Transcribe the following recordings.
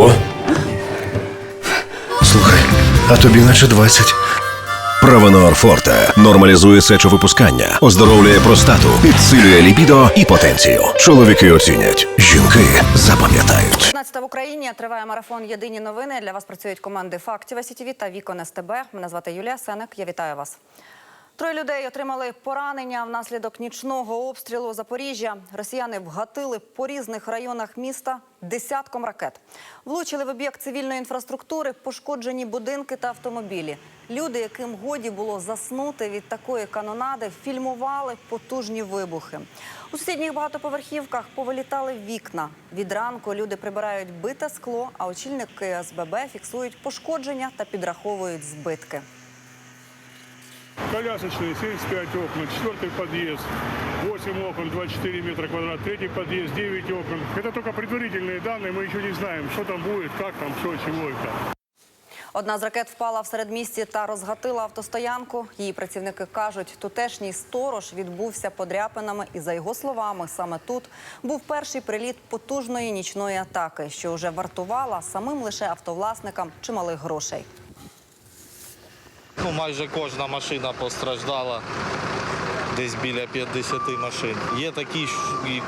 Ого. Слухай, а тобі наче 20. Правонор Форте нормалізує сечовипускання, оздоровлює простату, підсилює ліпідо і потенцію. Чоловіки оцінять, жінки запам'ятають. 15 в Україні триває марафон Єдині новини. Для вас працюють команди Фактів СІТВ та Вікон СТБ. Мене звати Юлія Сенек. Я вітаю вас. Троє людей отримали поранення внаслідок нічного обстрілу Запоріжжя. Росіяни вгатили по різних районах міста десятком ракет. Влучили в об'єкт цивільної інфраструктури, пошкоджені будинки та автомобілі. Люди, яким годі було заснути від такої канонади, фільмували потужні вибухи. У сусідніх багатоповерхівках повилітали вікна. Від ранку люди прибирають бите скло, а очільники СББ фіксують пошкодження та підраховують збитки. Колясочные 75 окон, четвертый подъезд, 8 окон, 24 метра квадрат, третий подъезд, 9 окон. Это только предварительные данные, мы еще не знаем, что там будет, как там, что, чего и как. Одна з ракет впала в середмісті та розгатила автостоянку. Її працівники кажуть, тутешній сторож відбувся подряпинами, і за його словами, саме тут був перший приліт потужної нічної атаки, що вже вартувала самим лише автовласникам чималих грошей. Ну, майже кожна машина постраждала. Десь біля 50 машин. Є такі,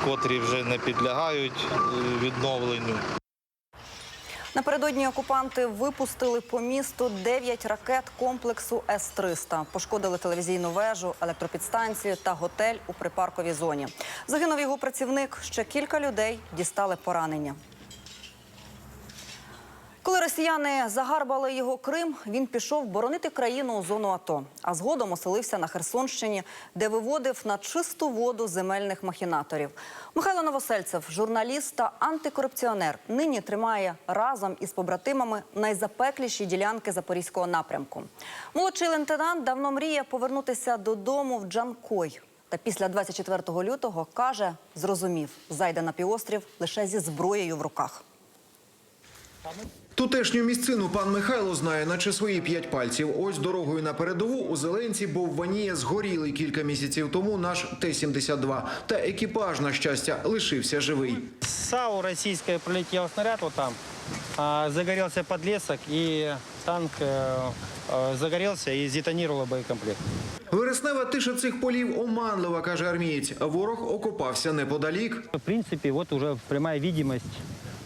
котрі вже не підлягають е, відновленню. Напередодні окупанти випустили по місту 9 ракет комплексу С-300. Пошкодили телевізійну вежу, електропідстанцію та готель у припарковій зоні. Загинув його працівник. Ще кілька людей дістали поранення. Коли росіяни загарбали його Крим, він пішов боронити країну у зону АТО, а згодом оселився на Херсонщині, де виводив на чисту воду земельних махінаторів. Михайло Новосельцев, журналіст та антикорупціонер, нині тримає разом із побратимами найзапекліші ділянки запорізького напрямку. Молодший лейтенант давно мріє повернутися додому в Джанкой. Та після 24 лютого каже, зрозумів, зайде на півострів лише зі зброєю в руках. Тутешню місцину пан Михайло знає, наче свої п'ять пальців. Ось дорогою на передову у Зеленці Бовванія згорілий кілька місяців тому наш Т-72. Та екіпаж, на щастя, лишився живий. САУ российское прилетел снаряд вот там, а, загорелся подлесок и танк э, э, загорелся и сдетонировал. Вереснева тиша цих полів оманлива, каже армієць. Ворог окопався неподалік. В принципе, вот уже прямая видимость.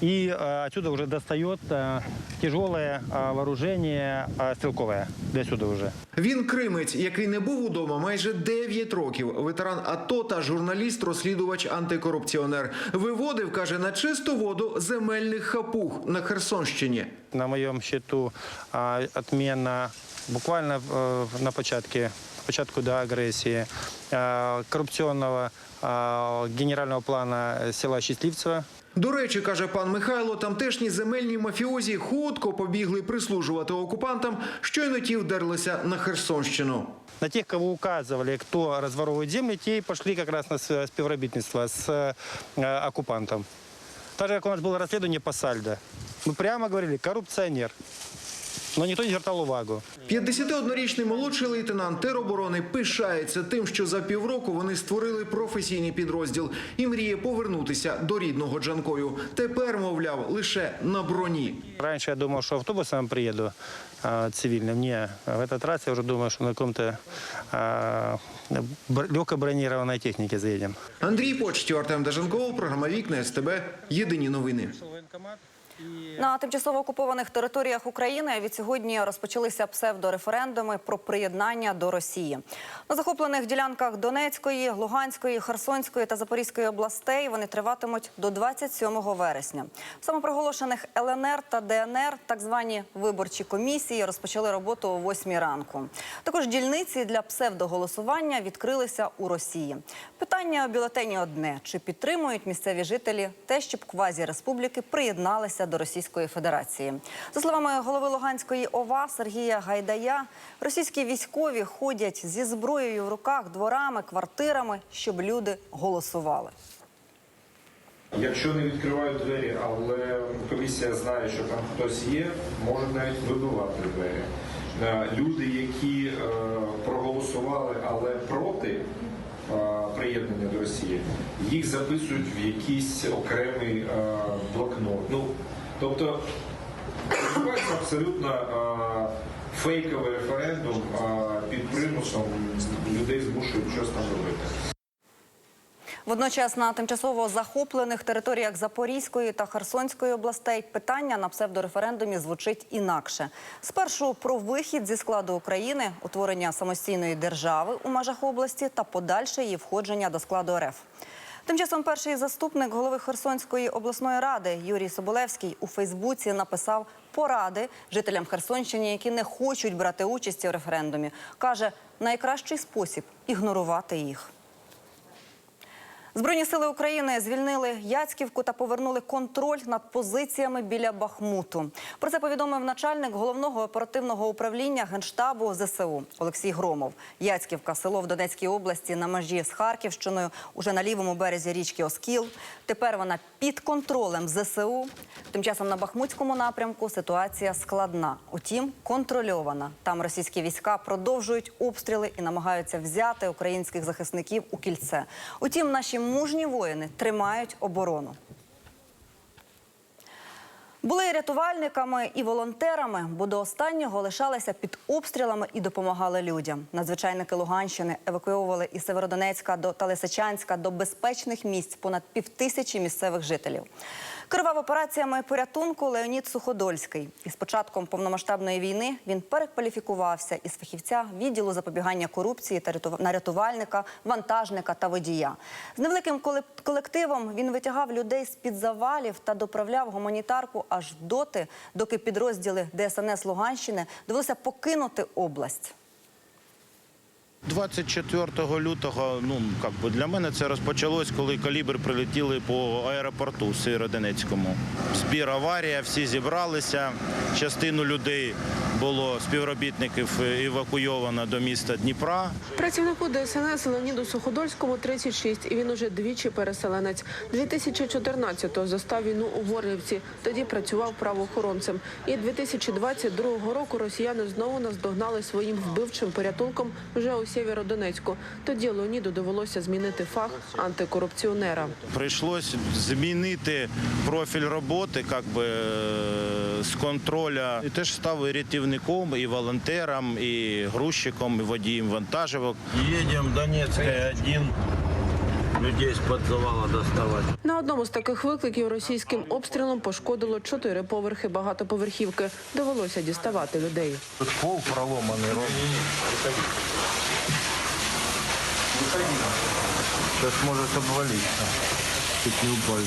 И э, отсюда уже достает э, тяжелое э, вооружение э, стрелковое. До сюда уже. Він кримець, який не був удома майже 9 років. Ветеран АТО та журналіст-розслідувач антикорупціонер. Виводив, каже, на чисту воду земельних хапух на Херсонщині. На моем счету а, отмена буквально э, на початке, початку до агрессии э, коррупционного э, генерального плана села Счастливцево. До речі, каже пан Михайло, тамтешні земельні мафіозі хутко побігли прислужувати окупантам, щойно ті вдерлися на Херсонщину. На тех, кого указывали, кто разворовывает земли, те и пошли как раз на с- співробітництво с э, оккупантом. Так же, как у нас было расследование по сальдо. Мы прямо говорили, коррупционер. Но никто не звертал увагу. 51-річний молодший лейтенант тероборони пишається тим, що за півроку вони створили професійний підрозділ і мріє повернутися до рідного Джанкою. Тепер, мовляв, лише на броні. Раньше я думал, что автобусом приеду э, цивильным. Не, в этот раз я уже думаю, что на каком-то э, бр- легкой бронированной технике заедем. Андрій Почтів, Артем Даженков, програма Вікна СТБ. Єдині новини. На тимчасово окупованих територіях України від сьогодні розпочалися псевдореферендуми про приєднання до Росії. На захоплених ділянках Донецької, Луганської, Херсонської та Запорізької областей вони триватимуть до 27 вересня. Самопроголошених ЛНР та ДНР так звані виборчі комісії розпочали роботу о 8 ранку. Також дільниці для псевдоголосування відкрилися у Росії. Питання у бюлетені одне: чи підтримують місцеві жителі те, щоб квазі-республіки приєдналися до Російської Федерації? За словами голови Луганської ОВА Сергія Гайдая, російські військові ходять зі зброєю в руках дворами, квартирами, щоб люди голосували. Якщо не відкривають двері, але комісія знає, що там хтось є, можуть навіть вибивати двері. Е, Люди, які е, проголосували, але проти е, приєднання до Росії, їх записують в якийсь окремий блокнот. Ну, Тобто відбувається абсолютно е, фейковий референдум е, під примусом людей змушують щось там робити. Водночас на тимчасово захоплених територіях Запорізької та Херсонської областей питання на псевдореферендумі звучить інакше. Спершу про вихід зі складу України, утворення самостійної держави у межах області та подальше її входження до складу РФ. Тим часом перший заступник голови Херсонської обласної ради Юрій Соболевський у Фейсбуці написав поради жителям Херсонщини, які не хочуть брати участь у референдумі. каже, найкращий спосіб ігнорувати їх. Збройні сили України звільнили Яцьківку та повернули контроль над позиціями біля Бахмуту. Про це повідомив начальник головного оперативного управління генштабу ЗСУ Олексій Громов. Яцьківка, село в Донецькій області на межі з Харківщиною, уже на лівому березі річки Оскіл. Тепер вона під контролем ЗСУ. Тим часом на Бахмутському напрямку ситуація складна, утім контрольована. Там російські війська продовжують обстріли і намагаються взяти українських захисників у кільце. Утім, наші мужні воїни тримають оборону. Були і рятувальниками і волонтерами, бо до останнього лишалися під обстрілами і допомагали людям. Надзвичайники Луганщини евакуйовували із Северодонецька до Талисичанська до безпечних місць понад півтисячі місцевих жителів. Керував операціями порятунку Леонід Суходольський. І з початком повномасштабної війни він перекваліфікувався із фахівця відділу запобігання корупції та на рятувальника, вантажника та водія. З невеликим коле- колективом він витягав людей з під завалів та доправляв гуманітарку аж доти, доки підрозділи ДСНС Луганщини довелося покинути область. 24 лютого, ну как би для мене це розпочалось, коли калібр прилетіли по аеропорту Сєвєродонецькому. Збір аварія, всі зібралися. Частину людей було співробітників евакуйовано до міста Дніпра. Працівнику ДСНС Леоніду Суходольському 36, і він уже двічі переселенець. 2014-го застав війну у Горлівці, тоді працював правоохоронцем. І 2022 року росіяни знову наздогнали своїм вбивчим порятунком вже у Сєвєродонецьку. Тоді Леоніду довелося змінити фах антикорупціонера. Прийшлось змінити профіль роботи, как би е, з контроля. І теж став і рятівником, і волонтером, і грузчиком, і водієм вантажівок. Едем Донецкая один. Людей з-під завала доставати. На одному з таких викликів російським обстрілом пошкодило чотири поверхи багатоповерхівки. Довелося діставати людей. Тут пол проломаний. Сейчас может обвалиться. Чуть не.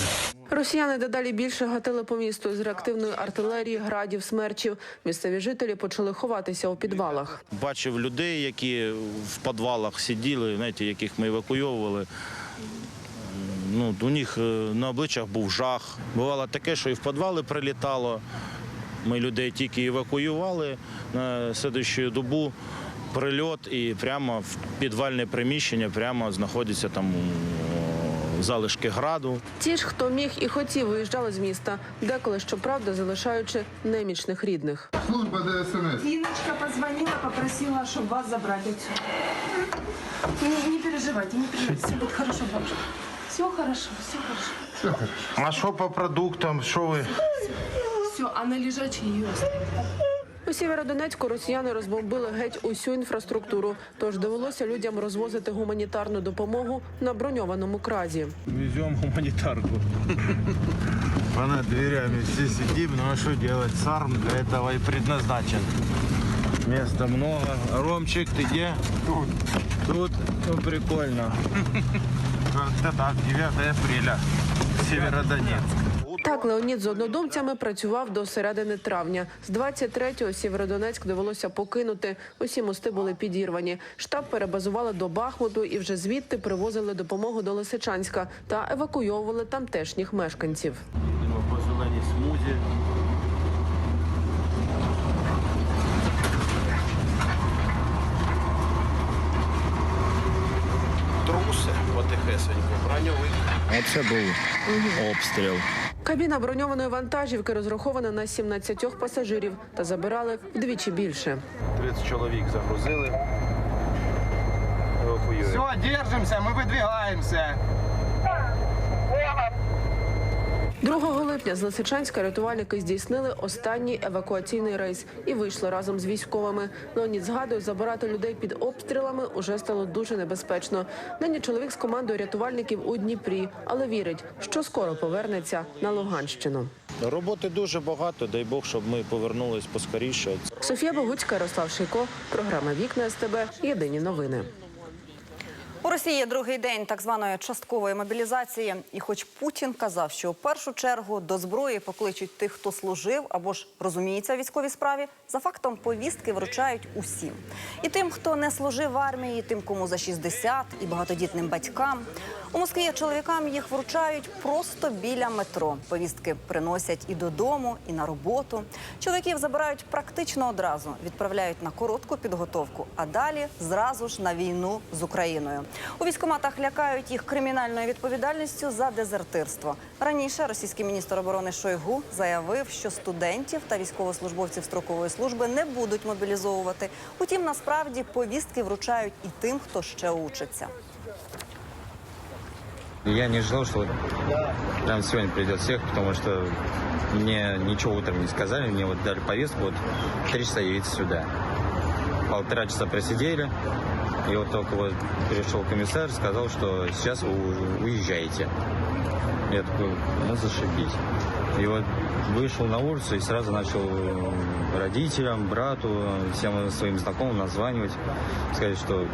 Росіяни дедалі більше гатили по місту з реактивної артилерії, градів, смерчів. Місцеві жителі почали ховатися у підвалах. Бачив людей, які в підвалах сиділи, знаєте, яких ми евакуйовували. Ну, у них е, на обличчях був жах. Бувало таке, що і в підвали прилітало. Ми людей тільки евакуювали на слідчу добу. Прильот і прямо в підвальне приміщення прямо знаходиться там залишки граду. Ті ж, хто міг і хотів, виїжджали з міста, деколи, щоправда, залишаючи немічних рідних. Служба ДСНС. Иночка позвонила, попросила, чтобы вас отсюда. Не, не переживайте, не переживайте, все будет хорошо, бабушка. Все хорошо, все хорошо. А що по продуктам? Що ви? Все, а на лежачий ее оставили. У Сєвєродонецьку росіяни розбомбили геть усю інфраструктуру, тож довелося людям розвозити гуманітарну допомогу на броньованому кразі. Веземо гуманітарку. Понад дверями все сидим, ну а что делать? САРМ для этого и предназначен. Места много. Ромчик, ты где? Тут. Тут? Ну, прикольно. Как-то так, 9 апреля. Северодонецк. Так Леонід з однодумцями працював до середини травня. З 23-го Сєвєродонецьк довелося покинути. Усі мости були підірвані. Штаб перебазували до Бахмуту і вже звідти привозили допомогу до Лисичанська та евакуйовували тамтешніх мешканців. Идем по зелені смузі. Труси потихесенько, броньовик. Оце був обстріл. Кабіна броньованої вантажівки розрахована на 17 пасажирів та забирали вдвічі більше. 30 чоловік загрузили. Евакуюємо. Все, держимося, ми выдвигаемся. 2 липня з Лисичанська рятувальники здійснили останній евакуаційний рейс і вийшли разом з військовими. Леонід згадує, забирати людей під обстрілами уже стало дуже небезпечно. Нині чоловік з командою рятувальників у Дніпрі, але вірить, що скоро повернеться на Луганщину. Роботи дуже багато, дай Бог, щоб ми повернулись поскоріше. Софія Богуцька, Ярослав Шийко, програма Вікна СТБ. Єдині новини. У Росії другий день так званої часткової мобілізації. І хоч Путін казав, що у першу чергу до зброї покличуть тих, хто служив або ж розуміється в військовій справі, за фактом повістки вручають усім. І тим, хто не служив в армії, і тим, кому за 60, і багатодітним батькам. У Москві чоловікам їх вручають просто біля метро. Повістки приносять і додому, і на роботу. Чоловіків забирають практично одразу, відправляють на коротку підготовку, а далі зразу ж на війну з Україною. У військкоматах лякають їх кримінальною відповідальністю за дезертирство. Раніше російський міністр оборони Шойгу заявив, що студентів та військовослужбовців строкової служби не будуть мобілізовувати. Утім, насправді повістки вручають і тим, хто ще учиться. Я не ожидал, что прям сегодня придет всех, потому что мне ничего утром не сказали, мне вот дали повестку, вот три часа явиться сюда. Полтора часа просидели, и вот только вот пришел комиссар, сказал, что сейчас вы уезжаете. Я такой, ну зашибись. И вот вышел на улицу и сразу начал родителям, брату, всем своим знакомым названивать, сказать, что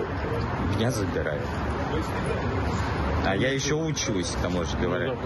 меня забирают. А я еще учусь, к тому же говоря.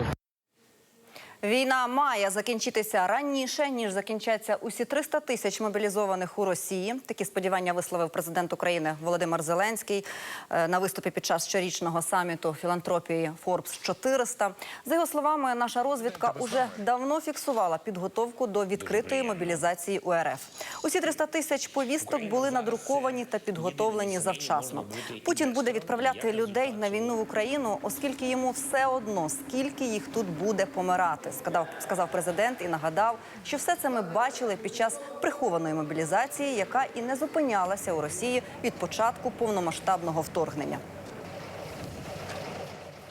Війна має закінчитися раніше ніж закінчаться усі 300 тисяч мобілізованих у Росії. Такі сподівання висловив президент України Володимир Зеленський е, на виступі під час щорічного саміту філантропії Forbes 400. За його словами, наша розвідка уже давно фіксувала підготовку до відкритої мобілізації у РФ. Усі 300 тисяч повісток були надруковані та підготовлені завчасно. Путін буде відправляти людей на війну в Україну, оскільки йому все одно скільки їх тут буде помирати. Сказав, сказав президент і нагадав, що все це ми бачили під час прихованої мобілізації, яка і не зупинялася у Росії від початку повномасштабного вторгнення.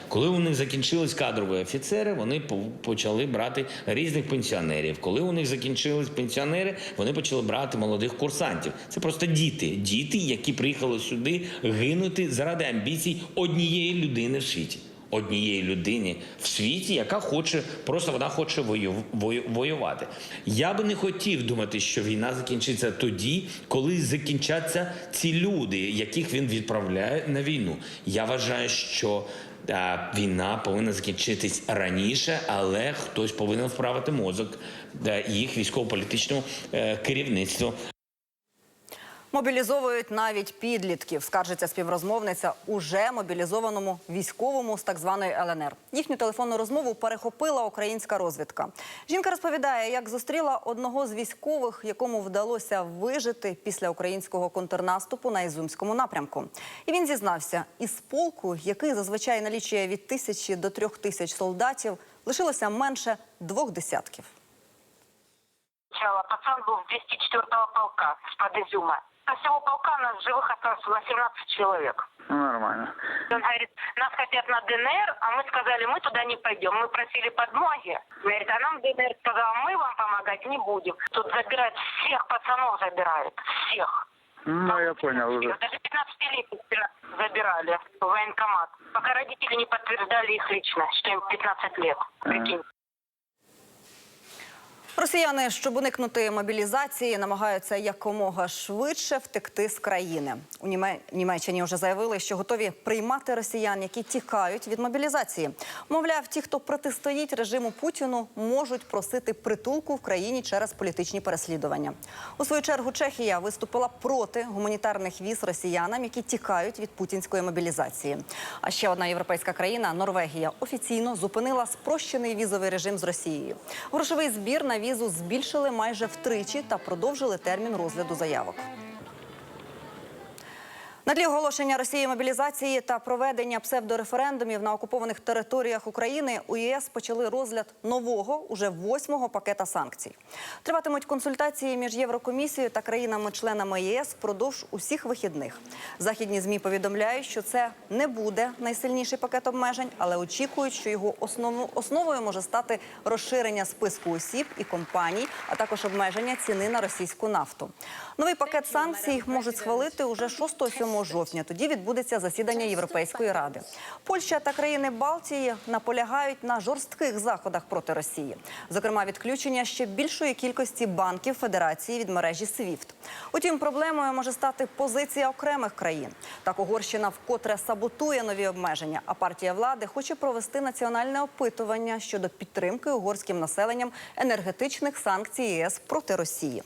Коли у них закінчились кадрові офіцери, вони по- почали брати різних пенсіонерів. Коли у них закінчились пенсіонери, вони почали брати молодих курсантів. Це просто діти, діти, які приїхали сюди гинути заради амбіцій однієї людини в світі. Однієї людини в світі, яка хоче, просто вона хоче вою, вою, воювати. Я би не хотів думати, що війна закінчиться тоді, коли закінчаться ці люди, яких він відправляє на війну. Я вважаю, що та війна повинна закінчитись раніше, але хтось повинен вправити мозок їх військово-політичному е, керівництву. Мобілізовують навіть підлітків, скаржиться співрозмовниця уже мобілізованому військовому з так званої ЛНР. Їхню телефонну розмову перехопила українська розвідка. Жінка розповідає, як зустріла одного з військових, якому вдалося вижити після українського контрнаступу на Ізюмському напрямку. І він зізнався, із полку, який зазвичай налічує від тисячі до трьох тисяч солдатів, лишилося менше двох десятків. Пацан с 204-го полка, из-под Изюма. Со всего полка нас живых осталось 18 человек. Нормально. Он говорит, нас хотят на ДНР, а мы сказали, мы туда не пойдем. Мы просили подмоги. Говорит, а нам ДНР сказал, мы вам помогать не будем. Тут забирают всех пацанов, забирают. Всех. Ну, я понял уже. Даже 15-летних забирали в военкомат. Пока родители не подтверждали их лично, что им 15 лет. Прикинь. Росіяни, щоб уникнути мобілізації, намагаються якомога швидше втекти з країни. У Німе- Німеччині вже заявили, що готові приймати росіян, які тікають від мобілізації. Мовляв, ті, хто протистоїть режиму Путіну, можуть просити притулку в країні через політичні переслідування. У свою чергу Чехія виступила проти гуманітарних віз росіянам, які тікають від путінської мобілізації. А ще одна європейська країна Норвегія офіційно зупинила спрощений візовий режим з Росією. Грошовий збір на візу збільшили майже втричі та продовжили термін розгляду заявок. На тлі оголошення Росії мобілізації та проведення псевдореферендумів на окупованих територіях України у ЄС почали розгляд нового, уже восьмого пакета санкцій. Триватимуть консультації між Єврокомісією та країнами-членами ЄС впродовж усіх вихідних. Західні змі повідомляють, що це не буде найсильніший пакет обмежень, але очікують, що його основну основою може стати розширення списку осіб і компаній, а також обмеження ціни на російську нафту. Новий пакет санкцій можуть схвалити уже 6-7 жовтня. Тоді відбудеться засідання Європейської ради. Польща та країни Балтії наполягають на жорстких заходах проти Росії, зокрема відключення ще більшої кількості банків Федерації від мережі SWIFT. Утім, проблемою може стати позиція окремих країн. Так Угорщина вкотре саботує нові обмеження. А партія влади хоче провести національне опитування щодо підтримки угорським населенням енергетичних санкцій ЄС проти Росії.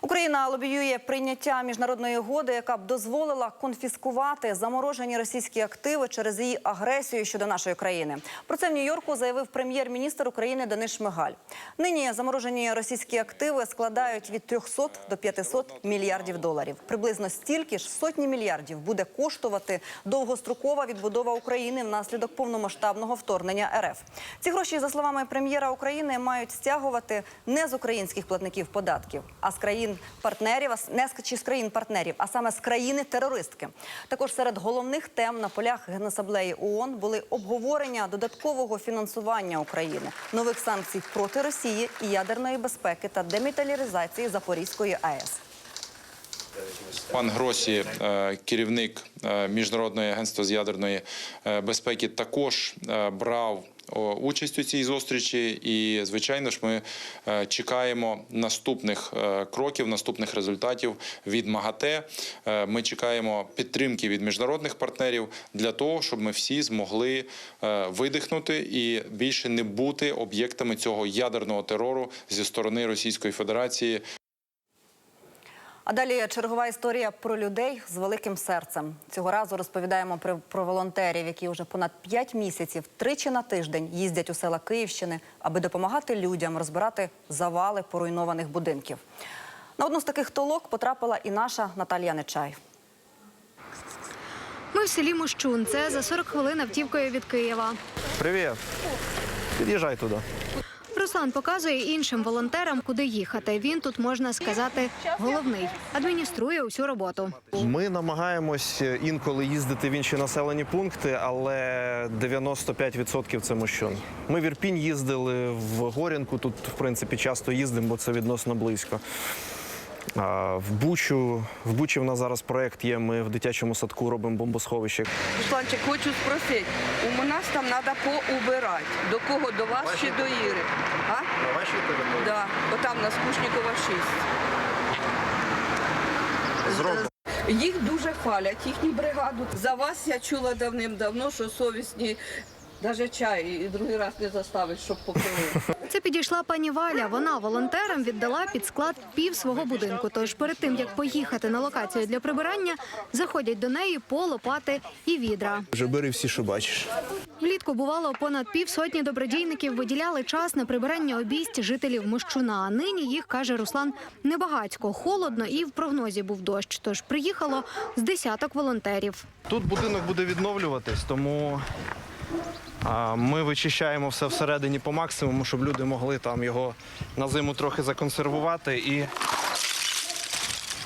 Україна лобіює прийняття міжнародної угоди, яка б дозволила конфіскувати заморожені російські активи через її агресію щодо нашої країни. Про це в Нью-Йорку заявив прем'єр-міністр України Денис Шмигаль. Нині заморожені російські активи складають від 300 до 500 мільярдів доларів. Приблизно стільки ж сотні мільярдів буде коштувати довгострокова відбудова України внаслідок повномасштабного вторгнення РФ. Ці гроші, за словами прем'єра України, мають стягувати не з українських платників податків, а з країн партнерів, а не чи з країн партнерів, а саме з країни терористки. Також серед головних тем на полях генасаблеї ООН були обговорення додаткового фінансування України, нових санкцій проти Росії і ядерної безпеки та деміталізації Запорізької АЕС. Пан Гросі, е, керівник е, міжнародного агентства з ядерної е, безпеки, також брав участь у цій зустрічі, і звичайно ж, ми чекаємо наступних кроків, наступних результатів від МАГАТЕ. Ми чекаємо підтримки від міжнародних партнерів для того, щоб ми всі змогли видихнути і більше не бути об'єктами цього ядерного терору зі сторони Російської Федерації. А далі чергова історія про людей з великим серцем. Цього разу розповідаємо про, про волонтерів, які вже понад 5 місяців тричі на тиждень їздять у села Київщини, аби допомагати людям розбирати завали поруйнованих будинків. На одну з таких толок потрапила і наша Наталія Нечай. Ми в селі Мощун. Це за 40 хвилин автівкою від Києва. Привіт. Під'їжджай туди. Руслан показує іншим волонтерам, куди їхати. Він тут можна сказати головний, адмініструє усю роботу. Ми намагаємось інколи їздити в інші населені пункти, але 95% це мощун. Ми в Ірпінь їздили в Горінку. Тут, в принципі, часто їздимо, бо це відносно близько. В Бучу, в Бучі в нас зараз проект є. Ми в дитячому садку робимо бомбосховище. Русланчик, хочу спросити, у нас там треба поубирати. До кого? До вас чи до Іри? А? На вашій території? Да, отам на Скучникова 6. Зробимо. Їх дуже хвалять, їхню бригаду. За вас я чула давним-давно, що совісні навіть чай і другий раз не заставить, щоб попили. Це підійшла пані Валя. Вона волонтерам віддала під склад пів свого будинку. Тож перед тим як поїхати на локацію для прибирання, заходять до неї по лопати і відра. Вже бери всі, що бачиш. Влітку бувало понад півсотні добродійників виділяли час на прибирання обійсть жителів Мощуна. А нині їх каже Руслан небагацько, холодно і в прогнозі був дощ. Тож приїхало з десяток волонтерів. Тут будинок буде відновлюватись, тому ми вичищаємо все всередині по максимуму, щоб люди могли там його на зиму трохи законсервувати і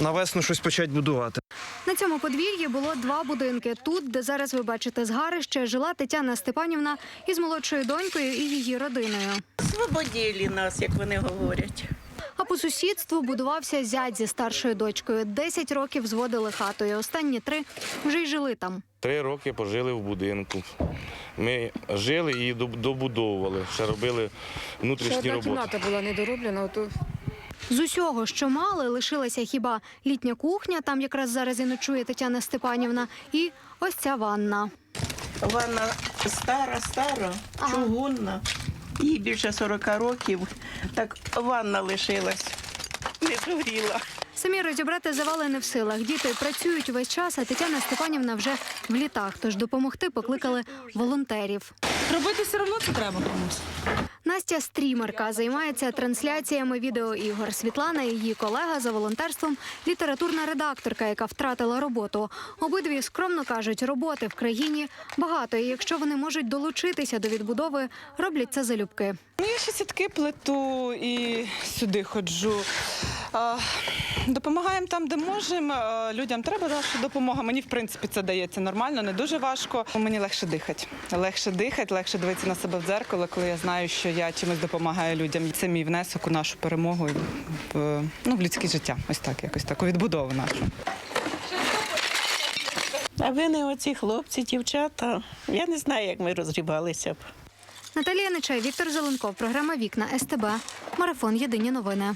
на весну щось почати будувати. На цьому подвір'ї було два будинки. Тут, де зараз ви бачите згарище, жила Тетяна Степанівна із молодшою донькою і її родиною. Свободілі нас, як вони говорять. А по сусідству будувався зять зі старшою дочкою. Десять років зводили хатою. Останні три вже й жили там. Три роки пожили в будинку. Ми жили і доб- добудовували, ще робили внутрішні роботи. кімната була недороблена. Ото... З усього, що мали, лишилася хіба літня кухня, там якраз зараз і ночує Тетяна Степанівна, і ось ця ванна. Ванна стара, стара, чугунна. Їй більше 40 років. Так ванна лишилась, не згоріла. Самі розібрати завали не в силах. Діти працюють весь час, а Тетяна Степанівна вже в літах. Тож допомогти покликали волонтерів. Робити все одно це треба комусь. Настя стрімерка займається трансляціями відеоігор. Світлана, її колега за волонтерством, літературна редакторка, яка втратила роботу. Обидві скромно кажуть, роботи в країні багато. І якщо вони можуть долучитися до відбудови, роблять це залюбки. Ну, я ще сітки плету і сюди ходжу. А, Допомагаємо там, де можемо. Людям треба наша допомога. Мені, в принципі, це дається нормально, не дуже важко. Мені легше дихати. Легше дихати, легше дивитися на себе в дзеркало, коли я знаю, що я чимось допомагаю людям. Це мій внесок у нашу перемогу в, ну, в людське життя. Ось так, якось так, у відбудову нашу. А ви не оці хлопці, дівчата. Я не знаю, як ми розгрібалися б. Наталія Нечай, Віктор Зеленков, програма Вікна СТБ. Марафон Єдині новини.